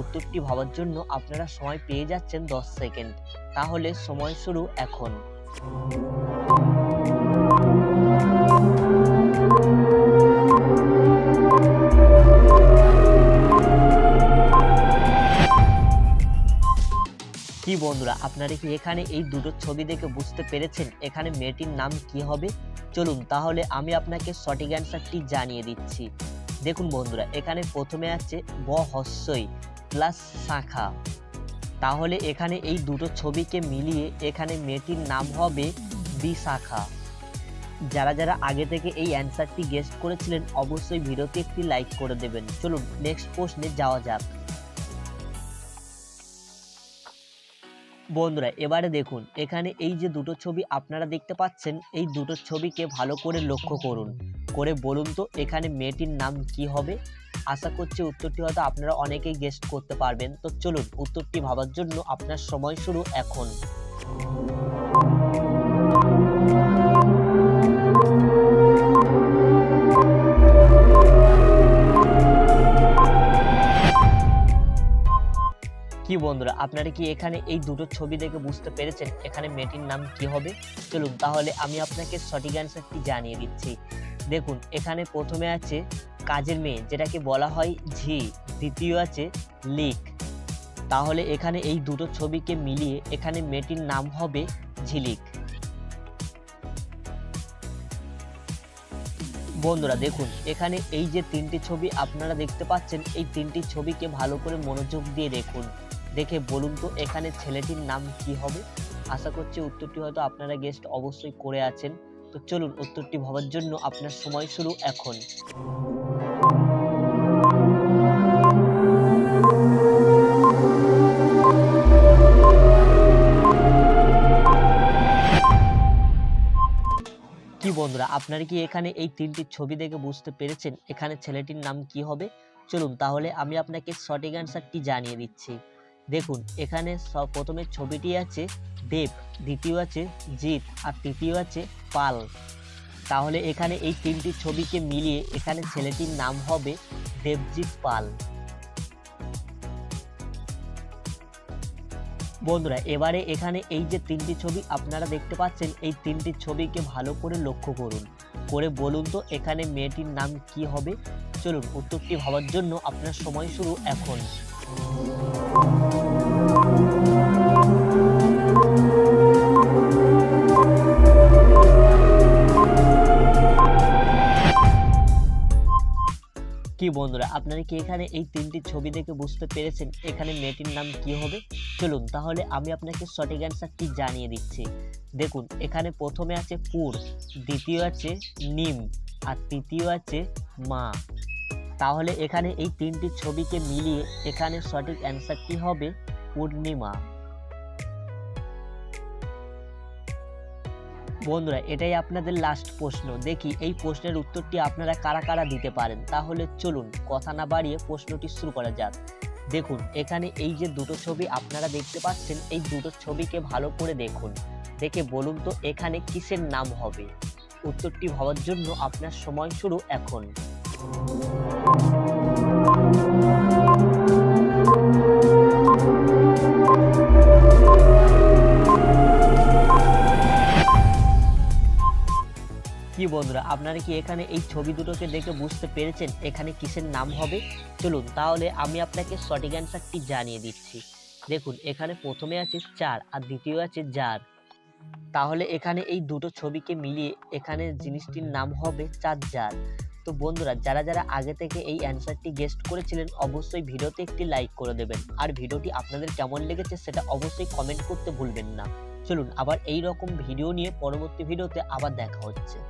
উত্তরটি ভাবার জন্য আপনারা সময় পেয়ে যাচ্ছেন দশ সেকেন্ড। তাহলে সময় শুরু এখন। কি বন্ধুরা, আপনারা কি এখানে এই দুটো ছবি দেখে বুঝতে পেরেছেন এখানে মেয়েটির নাম কি হবে? চলুন তাহলে আমি আপনাকে সঠিক অ্যান্সারটি জানিয়ে দিচ্ছি। দেখুন বন্ধুরা, এখানে প্রথমে আছে ব হস্যই। প্লাস শাখা। তাহলে এখানে এই দুটো ছবিকে মিলিয়ে এখানে মেয়েটির নাম হবে বিশাখা যারা যারা আগে থেকে এই অ্যান্সারটি গেস্ট করেছিলেন, অবশ্যই ভিডিওতে একটি লাইক করে দেবেন। চলুন, নেক্সট প্রশ্নে যাওয়া যাক। বন্ধুরা, এবারে দেখুন, এখানে এই যে দুটো ছবি আপনারা দেখতে পাচ্ছেন, এই দুটো ছবিকে ভালো করে লক্ষ্য করুন। করে বলুন তো, এখানে মেয়েটির নাম কি হবে? আশা করছি উত্তরটি হয়তো আপনারা অনেকেই গেস্ট করতে পারবেন। তো চলুন, উত্তরটি ভাবার জন্য আপনার সময় শুরু এখন। কি বন্ধুরা, আপনারা কি এখানে এই দুটো ছবি দেখে বুঝতে পেরেছেন এখানে মেয়েটির নাম কি হবে? চলুন, তাহলে আমি আপনাকে সঠিক অ্যান্সারটি জানিয়ে দিচ্ছি। দেখুন, এখানে প্রথমে আছে কাজের মেয়ে, যেটাকে বলা হয় ঝি, দ্বিতীয় আছে লিক। তাহলে এখানে এই দুটো ছবিকে মিলিয়ে এখানে মেয়েটির নাম হবে ঝিলিক। বন্ধুরা, দেখুন, এখানে এই যে তিনটি ছবি আপনারা দেখতে পাচ্ছেন, এই তিনটি ছবিকে ভালো করে মনোযোগ দিয়ে দেখুন। দেখে বলুন তো, এখানে ছেলেটির নাম কি হবে? আশা করছি উত্তরটি হয়তো আপনারা গেস্ট অবশ্যই করে আছেন। তো চলুন, উত্তরটি ভাবার জন্য আপনার সময় শুরু এখন। কি বন্ধুরা, আপনারা কি এখানে এই তিনটি ছবি দেখে বুঝতে পেরেছেন এখানে ছেলেটির নাম কি হবে? চলুন তাহলে আমি আপনাকে সঠিক অ্যান্সারটি জানিয়ে দিচ্ছি। দেখুন, এখানে সব প্রথমে ছবিটি আছে দেব, দ্বিতীয় আছে জিৎ, আর তৃতীয় আছে পাল। তাহলে এখানে এই তিনটি ছবিকে মিলিয়ে এখানে ছেলেটির নাম হবে দেবজিৎ পাল। বন্ধুরা, এবারে এখানে এই যে তিনটি ছবি আপনারা দেখতে পাচ্ছেন, এই তিনটি ছবিকে ভালো করে লক্ষ্য করুন। করে বলুন তো এখানে মেয়েটির নাম কি হবে? চলুন উত্তরটি ভাবার জন্য আপনার সময় শুরু এখন। কি বন্ধুরা, আপনারা কি এখানে এই তিনটি ছবি দেখে বুঝতে পেরেছেন এখানে মেয়েটির নাম কি হবে? চলুন তাহলে আমি আপনাকে সঠিক অ্যান্সারটি জানিয়ে দিচ্ছি। দেখুন, এখানে প্রথমে আছে পুর, দ্বিতীয় আছে নিম, আর তৃতীয় আছে মা। তাহলে এখানে এই তিনটি ছবিকে মিলিয়ে এখানে সঠিক অ্যান্সারটি হবে? পূর্ণিমা। বন্ধুরা, এটাই আপনাদের লাস্ট প্রশ্ন। দেখি এই প্রশ্নের উত্তরটি আপনারা কারা কারা দিতে পারেন? তাহলে চলুন কথা না বাড়িয়ে প্রশ্নটি শুরু করা যাক। দেখুন, এখানে এই যে দুটো ছবি আপনারা দেখতে পাচ্ছেন, এই দুটো ছবিকে ভালো করে দেখুন। দেখে বলুন তো এখানে কিসের নাম হবে? উত্তরটি ভাবার জন্য আপনার সময় শুরু এখন। কি বন্ধুরা, আপনারা কি এখানে এই ছবি দুটোকে দেখে বুঝতে পেরেছেন এখানে কিসের নাম হবে? চলুন তাহলে আমি আপনাকে সঠিক অ্যান্সারটি জানিয়ে দিচ্ছি। দেখুন, এখানে প্রথমে আছে চার আর দ্বিতীয় আছে জার তাহলে এখানে এই দুটো ছবিকে মিলিয়ে এখানে জিনিসটির নাম হবে চার জার তো বন্ধুরা, যারা যারা আগে থেকে এই অ্যান্সারটি গেস্ট করেছিলেন, অবশ্যই ভিডিওতে একটি লাইক করে দেবেন। আর ভিডিওটি আপনাদের কেমন লেগেছে সেটা অবশ্যই কমেন্ট করতে ভুলবেন না। চলুন, আবার এই রকম ভিডিও নিয়ে পরবর্তী ভিডিওতে আবার দেখা হচ্ছে।